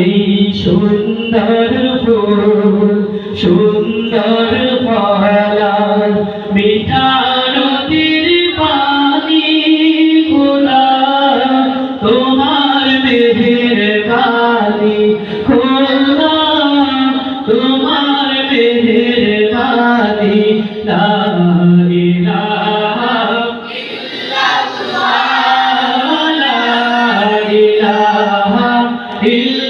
এই সুন্দর ফুল, সুন্দর ফলা মিঠা নদীর পানি খোলা তোমার মেহের বাণী খোলা তোমার মেহের বাণী হে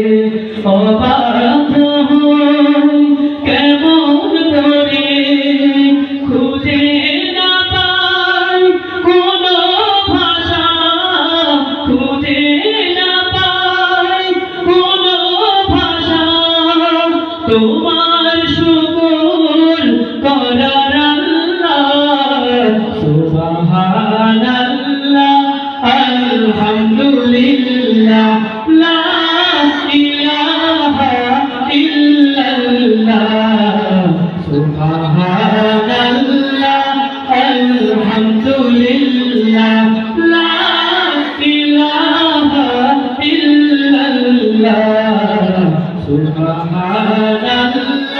তোমারি শুকুর করার সুবহানাল্লাহ আলহামদুলিল্লাহ। Subhanallah.